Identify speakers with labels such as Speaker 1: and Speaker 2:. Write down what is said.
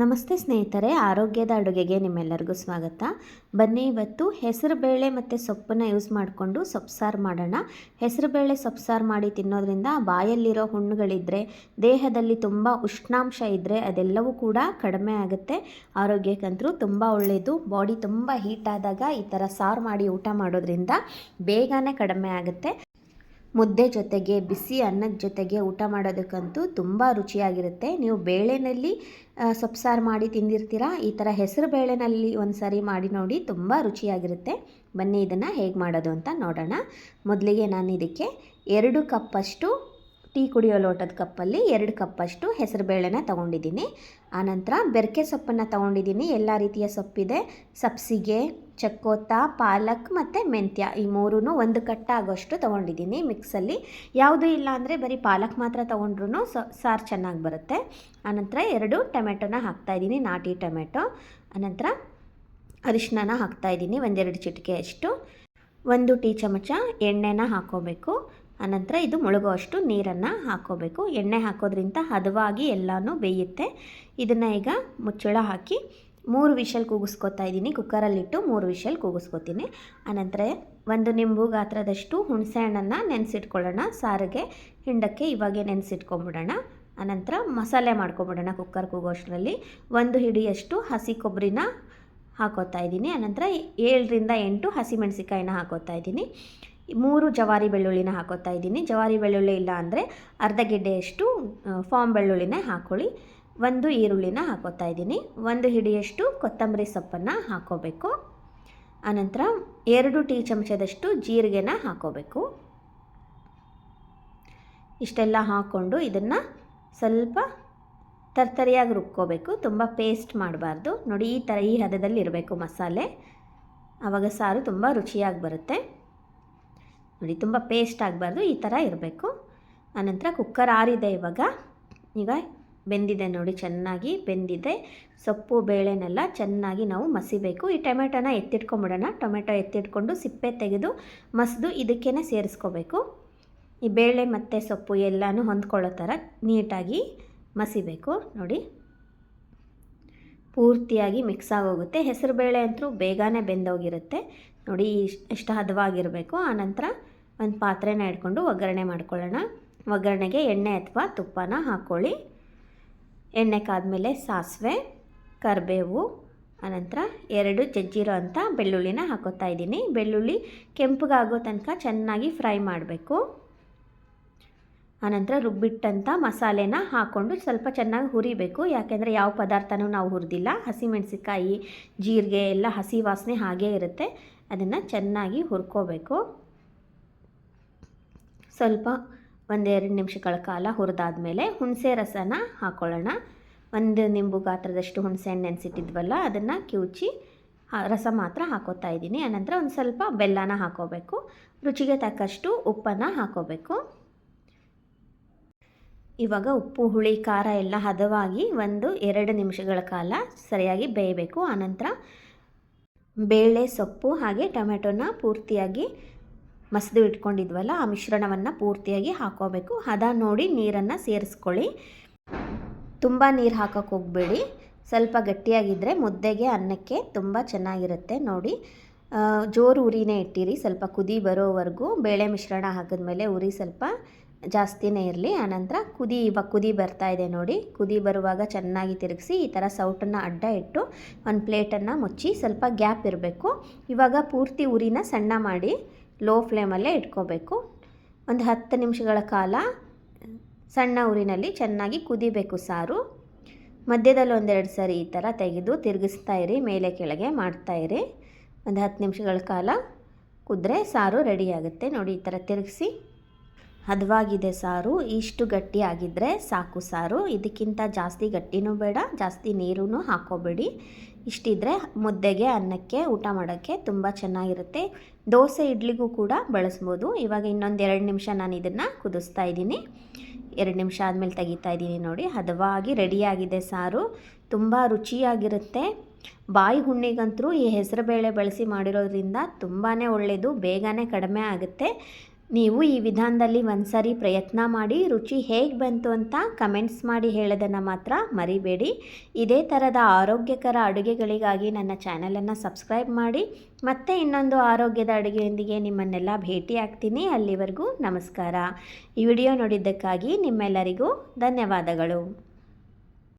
Speaker 1: ನಮಸ್ತೆ ಸ್ನೇಹಿತರೆ, ಆರೋಗ್ಯದ ಅಡುಗೆಗೆ ನಿಮ್ಮೆಲ್ಲರಿಗೂ ಸ್ವಾಗತ. ಬನ್ನಿ ಇವತ್ತು ಹೆಸರುಬೇಳೆ ಮತ್ತು ಸೊಪ್ಪನ್ನ ಯೂಸ್ ಮಾಡಿಕೊಂಡು ಸೊಪ್ಪು ಮಾಡೋಣ. ಹೆಸರುಬೇಳೆ ಸೊಪ್ಪು ಸಾರು ಮಾಡಿ ತಿನ್ನೋದ್ರಿಂದ ಬಾಯಲ್ಲಿರೋ ಹುಣ್ಣುಗಳಿದ್ದರೆ ದೇಹದಲ್ಲಿ ತುಂಬ ಉಷ್ಣಾಂಶ ಇದ್ದರೆ ಅದೆಲ್ಲವೂ ಕೂಡ ಕಡಿಮೆ ಆಗುತ್ತೆ. ಆರೋಗ್ಯಕ್ಕಂತರೂ ತುಂಬ ಒಳ್ಳೆಯದು ಬಾಡಿ ತುಂಬ ಹೀಟ್ ಆದಾಗ ಈ ಥರ ಸಾರು ಮಾಡಿ ಊಟ ಮಾಡೋದ್ರಿಂದ ಬೇಗನೆ ಕಡಿಮೆ ಆಗುತ್ತೆ. ಮುದ್ದೆ ಜೊತೆಗೆ, ಬಿಸಿ ಅನ್ನದ ಜೊತೆಗೆ ಊಟ ಮಾಡೋದಕ್ಕಂತೂ ತುಂಬ ರುಚಿಯಾಗಿರುತ್ತೆ. ನೀವು ಬೇಳೆನಲ್ಲಿ ಸೊಪ್ಸಾರು ಮಾಡಿ ತಿಂದಿರ್ತೀರಾ? ಈ ಥರ ಹೆಸರು ಬೇಳೆನಲ್ಲಿ ಒಂದು ಸಾರಿ ಮಾಡಿ ನೋಡಿ, ತುಂಬ ರುಚಿಯಾಗಿರುತ್ತೆ. ಬನ್ನಿ ಇದನ್ನು ಹೇಗೆ ಮಾಡೋದು ಅಂತ ನೋಡೋಣ. ಮೊದಲಿಗೆ ನಾನು ಇದಕ್ಕೆ ಎರಡು ಕಪ್ಪಷ್ಟು ಟೀ ಕುಡಿಯೋ ಲೋಟದ ಕಪ್ಪಲ್ಲಿ ಎರಡು ಕಪ್ಪಷ್ಟು ಹೆಸರುಬೇಳೆನ ತೊಗೊಂಡಿದ್ದೀನಿ. ಆನಂತರ ಬೆರಕೆ ಸೊಪ್ಪನ್ನು ತೊಗೊಂಡಿದ್ದೀನಿ. ಎಲ್ಲ ರೀತಿಯ ಸೊಪ್ಪಿದೆ. ಸಬ್ಸಿಗೆ ಚಕ್ಕೋತ, ಪಾಲಕ್ ಮತ್ತು ಮೆಂತ್ಯ ಈ ಮೂರೂ ಒಂದು ಕಟ್ಟಾಗೋಷ್ಟು ತೊಗೊಂಡಿದ್ದೀನಿ ಮಿಕ್ಸಲ್ಲಿ. ಯಾವುದೂ ಇಲ್ಲ ಅಂದರೆ ಬರೀ ಪಾಲಕ್ ಮಾತ್ರ ತೊಗೊಂಡ್ರೂ ಸಾರು ಚೆನ್ನಾಗಿ ಬರುತ್ತೆ. ಆನಂತರ ಎರಡು ಟೊಮೆಟೊನ ಹಾಕ್ತಾಯಿದ್ದೀನಿ ನಾಟಿ ಟೊಮೆಟೊ. ಆನಂತರ ಅರಿಶಿನ ಹಾಕ್ತಾಯಿದ್ದೀನಿ ಒಂದೆರಡು ಚಿಟಿಕೆ ಅಷ್ಟು. ಒಂದು ಟೀ ಚಮಚ ಎಣ್ಣೆನ ಹಾಕೋಬೇಕು. ಆನಂತರ ಇದು ಮುಳುಗುವಷ್ಟು ನೀರನ್ನು ಹಾಕೋಬೇಕು. ಎಣ್ಣೆ ಹಾಕೋದ್ರಿಂದ ಹದವಾಗಿ ಎಲ್ಲನೂ ಬೇಯುತ್ತೆ. ಇದನ್ನು ಈಗ ಮುಚ್ಚಳ ಹಾಕಿ ಮೂರು ವಿಷಲ್ ಕೂಗಿಸ್ಕೊತಾ ಇದ್ದೀನಿ. ಕುಕ್ಕರಲ್ಲಿಟ್ಟು ಮೂರು ವಿಷಲ್ ಕೂಗಿಸ್ಕೊತೀನಿ. ಆನಂತರ ಒಂದು ನಿಂಬು ಗಾತ್ರದಷ್ಟು ಹುಣಸೆ ಹಣ್ಣನ್ನು ನೆನೆಸಿಟ್ಕೊಳ್ಳೋಣ. ಸಾರಿಗೆ ಹಿಂಡಕ್ಕೆ ಇವಾಗೆ ನೆನೆಸಿಟ್ಕೊಂಬಿಡೋಣ. ಆನಂತರ ಮಸಾಲೆ ಮಾಡ್ಕೊಂಬಿಡೋಣ ಕುಕ್ಕರ್ ಕೂಗೋಷ್ಟರಲ್ಲಿ. ಒಂದು ಹಿಡಿಯಷ್ಟು ಹಸಿ ಕೊಬ್ಬರಿನ ಹಾಕೋತಾ ಇದ್ದೀನಿ. ಆನಂತರ ಏಳರಿಂದ ಎಂಟು ಹಸಿಮೆಣಸಿಕಾಯಿನ ಹಾಕೋತಾ ಇದ್ದೀನಿ. ಮೂರು ಜವಾರಿ ಬೆಳ್ಳುಳ್ಳಿನ ಹಾಕೋತಾ ಇದ್ದೀನಿ. ಜವಾರಿ ಬೆಳ್ಳುಳ್ಳಿ ಇಲ್ಲ ಅಂದರೆ ಅರ್ಧ ಗೆಡ್ಡೆಯಷ್ಟು ಫಾಮ್ ಬೆಳ್ಳುಳ್ಳಿನೇ ಹಾಕ್ಕೊಳ್ಳಿ ಒಂದು ಈರುಳ್ಳಿನ ಹಾಕೋತಾ ಇದ್ದೀನಿ. ಒಂದು ಹಿಡಿಯಷ್ಟು ಕೊತ್ತಂಬರಿ ಸೊಪ್ಪನ್ನು ಹಾಕೋಬೇಕು. ಆನಂತರ ಎರಡು ಟೀ ಚಮಚದಷ್ಟು ಜೀರಿಗೆನ ಹಾಕೋಬೇಕು. ಇಷ್ಟೆಲ್ಲ ಹಾಕ್ಕೊಂಡು ಇದನ್ನು ಸ್ವಲ್ಪ ತರ್ತರಿಯಾಗಿ ರುಬ್ಕೋಬೇಕು. ತುಂಬ ಪೇಸ್ಟ್ ಮಾಡಬಾರ್ದು. ನೋಡಿ, ಈ ಥರ ಈ ಹದದಲ್ಲಿ ಇರಬೇಕು ಮಸಾಲೆ. ಆವಾಗ ಸಾರು ತುಂಬ ರುಚಿಯಾಗಿ ಬರುತ್ತೆ. ನೋಡಿ, ತುಂಬ ಪೇಸ್ಟ್ ಆಗಬಾರ್ದು. ಈ ಥರ ಇರಬೇಕು. ಆನಂತರ ಕುಕ್ಕರ್ ಆರಿದೆ ಇವಾಗ. ಈಗ ಬೆಂದಿದೆ ನೋಡಿ, ಚೆನ್ನಾಗಿ ಬೆಂದಿದೆ. ಸೊಪ್ಪು, ಬೇಳೆನೆಲ್ಲ ಚೆನ್ನಾಗಿ ನಾವು ಮಸಿಬೇಕು. ಈ ಟೊಮೆಟೊನ ಎತ್ತಿಟ್ಕೊಂಬಿಡೋಣ. ಟೊಮೆಟೊ ಎತ್ತಿಟ್ಕೊಂಡು ಸಿಪ್ಪೆ ತೆಗೆದು ಮಸಿದು ಇದಕ್ಕೇ ಸೇರಿಸ್ಕೋಬೇಕು. ಈ ಬೇಳೆ ಮತ್ತು ಸೊಪ್ಪು ಎಲ್ಲನೂ ಹೊಂದ್ಕೊಳ್ಳೋ ಥರ ನೀಟಾಗಿ ಮಸಿಬೇಕು. ನೋಡಿ, ಪೂರ್ತಿಯಾಗಿ ಮಿಕ್ಸ್ ಆಗೋಗುತ್ತೆ. ಹೆಸರುಬೇಳೆ ಅಂತೂ ಬೇಗನೆ ಬೆಂದೋಗಿರುತ್ತೆ. ನೋಡಿ ಇಷ್ಟು ಹದವಾಗಿರಬೇಕು. ಆನಂತರ ಒಂದು ಪಾತ್ರೆನ ಇಟ್ಕೊಂಡು ಒಗ್ಗರಣೆ ಮಾಡ್ಕೊಳ್ಳೋಣ. ಒಗ್ಗರಣೆಗೆ ಎಣ್ಣೆ ಅಥವಾ ತುಪ್ಪನ ಹಾಕ್ಕೊಳ್ಳಿ. ಎಣ್ಣೆ ಕಾದ್ಮೇಲೆ ಸಾಸಿವೆ, ಕರಿಬೇವು, ಆನಂತರ ಎರಡು ಜಜ್ಜಿರೋ ಅಂಥ ಬೆಳ್ಳುಳ್ಳಿನ ಹಾಕೋತಾ ಇದ್ದೀನಿ. ಬೆಳ್ಳುಳ್ಳಿ ಕೆಂಪಗಾಗೋ ತನಕ ಚೆನ್ನಾಗಿ ಫ್ರೈ ಮಾಡಬೇಕು. ಆನಂತರ ರುಬ್ಬಿಟ್ಟಂಥ ಮಸಾಲೆನ ಹಾಕ್ಕೊಂಡು ಸ್ವಲ್ಪ ಚೆನ್ನಾಗಿ ಹುರಿಬೇಕು. ಯಾಕೆಂದರೆ ಯಾವ ಪದಾರ್ಥನೂ ನಾವು ಹುರಿದಿಲ್ಲ. ಹಸಿಮೆಣಸಿಕಾಯಿ ಜೀರಿಗೆ ಎಲ್ಲ ಹಸಿ ವಾಸನೆ ಹಾಗೇ ಇರುತ್ತೆ. ಅದನ್ನು ಚೆನ್ನಾಗಿ ಹುರ್ಕೋಬೇಕು. ಸ್ವಲ್ಪ ಒಂದೆರಡು ನಿಮಿಷಗಳ ಕಾಲ ಹುರಿದಾದ್ಮೇಲೆ ಹುಣಸೆ ರಸನ ಹಾಕ್ಕೊಳ್ಳೋಣ ಒಂದು ನಿಂಬು ಗಾತ್ರದಷ್ಟು ಹುಣಸೆ ಹಣ್ಣು ನೆನೆಸಿಟ್ಟಿದ್ವಲ್ಲ, ಅದನ್ನು ಕಿವುಚಿ ರಸ ಮಾತ್ರ ಹಾಕೋತಾ ಇದ್ದೀನಿ. ಆನಂತರ ಒಂದು ಸ್ವಲ್ಪ ಬೆಲ್ಲನ ಹಾಕೋಬೇಕು. ರುಚಿಗೆ ತಕ್ಕಷ್ಟು ಉಪ್ಪನ್ನು ಹಾಕೋಬೇಕು. ಇವಾಗ ಉಪ್ಪು, ಹುಳಿ, ಖಾರ ಎಲ್ಲ ಹದವಾಗಿ ಒಂದು ಎರಡು ನಿಮಿಷಗಳ ಕಾಲ ಸರಿಯಾಗಿ ಬೇಯಬೇಕು. ಆನಂತರ ಬೇಳೆ, ಸೊಪ್ಪು ಹಾಗೆ ಟೊಮೆಟೊನ ಪೂರ್ತಿಯಾಗಿ ಮಸಿದು ಇಟ್ಕೊಂಡಿದ್ವಲ್ಲ, ಆ ಮಿಶ್ರಣವನ್ನು ಪೂರ್ತಿಯಾಗಿ ಹಾಕೋಬೇಕು. ಹದ ನೋಡಿ ನೀರನ್ನು ಸೇರಿಸ್ಕೊಳ್ಳಿ. ತುಂಬ ನೀರು ಹಾಕೋಕ್ಕೆ ಹೋಗಬೇಡಿ. ಸ್ವಲ್ಪ ಗಟ್ಟಿಯಾಗಿದ್ದರೆ ಮುದ್ದೆಗೆ ಅನ್ನಕ್ಕೆ ತುಂಬ ಚೆನ್ನಾಗಿರುತ್ತೆ ನೋಡಿ. ಜೋರು ಉರಿನೇ ಇಟ್ಟಿರಿ. ಸ್ವಲ್ಪ ಕುದಿ ಬರೋವರೆಗೂ ಬೇಳೆ ಮಿಶ್ರಣ ಹಾಕಿದ್ಮೇಲೆ ಉರಿ ಸ್ವಲ್ಪ ಜಾಸ್ತಿನೇ ಇರಲಿ. ಆನಂತರ ಕುದಿ, ಇವಾಗ ಕುದಿ ಬರ್ತಾ ಇದೆ ನೋಡಿ. ಕುದಿ ಬರುವಾಗ ಚೆನ್ನಾಗಿ ತಿರುಗಿಸಿ ಈ ಥರ ಸೌಟನ್ನು ಅಡ್ಡ ಇಟ್ಟು ಒಂದು ಪ್ಲೇಟನ್ನು ಮುಚ್ಚಿ ಸ್ವಲ್ಪ ಗ್ಯಾಪ್ ಇರಬೇಕು. ಇವಾಗ ಪೂರ್ತಿ ಉರಿನ ಸಣ್ಣ ಮಾಡಿ ಲೋ ಫ್ಲೇಮಲ್ಲೇ ಇಟ್ಕೋಬೇಕು. ಒಂದು ಹತ್ತು ನಿಮಿಷಗಳ ಕಾಲ ಸಣ್ಣ ಉರಿನಲ್ಲಿ ಚೆನ್ನಾಗಿ ಕುದಿಬೇಕು ಸಾರು. ಮಧ್ಯದಲ್ಲಿ ಒಂದೆರಡು ಸರಿ ಈ ಥರ ತೆಗೆದು ತಿರುಗಿಸ್ತಾ ಇರಿ, ಮೇಲೆ ಕೆಳಗೆ ಮಾಡ್ತಾ ಇರಿ. ಒಂದು ಹತ್ತು ನಿಮಿಷಗಳ ಕಾಲ ಕುದ್ರೆ ಸಾರು ರೆಡಿಯಾಗುತ್ತೆ ನೋಡಿ ಈ ಥರ ತಿರುಗಿಸಿ ಹದವಾಗಿದೆ ಸಾರು, ಇಷ್ಟು ಗಟ್ಟಿ ಆಗಿದ್ದರೆ ಸಾಕು ಸಾರು. ಇದಕ್ಕಿಂತ ಜಾಸ್ತಿ ಗಟ್ಟಿನೂ ಬೇಡ, ಜಾಸ್ತಿ ನೀರೂ ಹಾಕೋಬೇಡಿ. ಇಷ್ಟಿದ್ರೆ ಮುದ್ದೆಗೆ, ಅನ್ನಕ್ಕೆ, ಊಟ ಮಾಡೋಕ್ಕೆ ತುಂಬ ಚೆನ್ನಾಗಿರುತ್ತೆ. ದೋಸೆ ಇಡ್ಲಿಗೂ ಕೂಡ ಬಳಸ್ಬೋದು. ಇವಾಗ ಇನ್ನೊಂದು ಎರಡು ನಿಮಿಷ ನಾನು ಇದನ್ನು ಕುದಿಸ್ತಾ ಇದ್ದೀನಿ. ಎರಡು ನಿಮಿಷ ಆದಮೇಲೆ ತೆಗಿತಾ ಇದ್ದೀನಿ ನೋಡಿ. ಹದವಾಗಿ ರೆಡಿಯಾಗಿದೆ ಸಾರು. ತುಂಬ ರುಚಿಯಾಗಿರುತ್ತೆ. ಬಾಯಿ ಹುಣ್ಣಿಗಂತರೂ ಈ ಹೆಸರುಬೇಳೆ ಬಳಸಿ ಮಾಡಿರೋದ್ರಿಂದ ತುಂಬಾ ಒಳ್ಳೆಯದು ಬೇಗನೆ ಕಡಿಮೆ ಆಗುತ್ತೆ. ನೀವು ಈ ವಿಧಾನದಲ್ಲಿ ಒಂದ್ಸರಿ ಪ್ರಯತ್ನ ಮಾಡಿ, ರುಚಿ ಹೇಗೆ ಬಂತು ಅಂತ ಕಮೆಂಟ್ಸ್ ಮಾಡಿ ಹೇಳೋದನ್ನು ಮಾತ್ರ ಮರಿಬೇಡಿ. ಇದೇ ಥರದ ಆರೋಗ್ಯಕರ ಅಡುಗೆಗಳಿಗಾಗಿ ನನ್ನ ಚಾನಲನ್ನು ಸಬ್ಸ್ಕ್ರೈಬ್ ಮಾಡಿ, ಮತ್ತೆ ಇನ್ನೊಂದು ಆರೋಗ್ಯದ ಅಡುಗೆಯೊಂದಿಗೆ ನಿಮ್ಮನ್ನೆಲ್ಲ ಭೇಟಿ ಆಗ್ತೀನಿ ಅಲ್ಲಿವರೆಗೂ ನಮಸ್ಕಾರ. ಈ ವಿಡಿಯೋ ನೋಡಿದ್ದಕ್ಕಾಗಿ ನಿಮ್ಮೆಲ್ಲರಿಗೂ ಧನ್ಯವಾದಗಳು.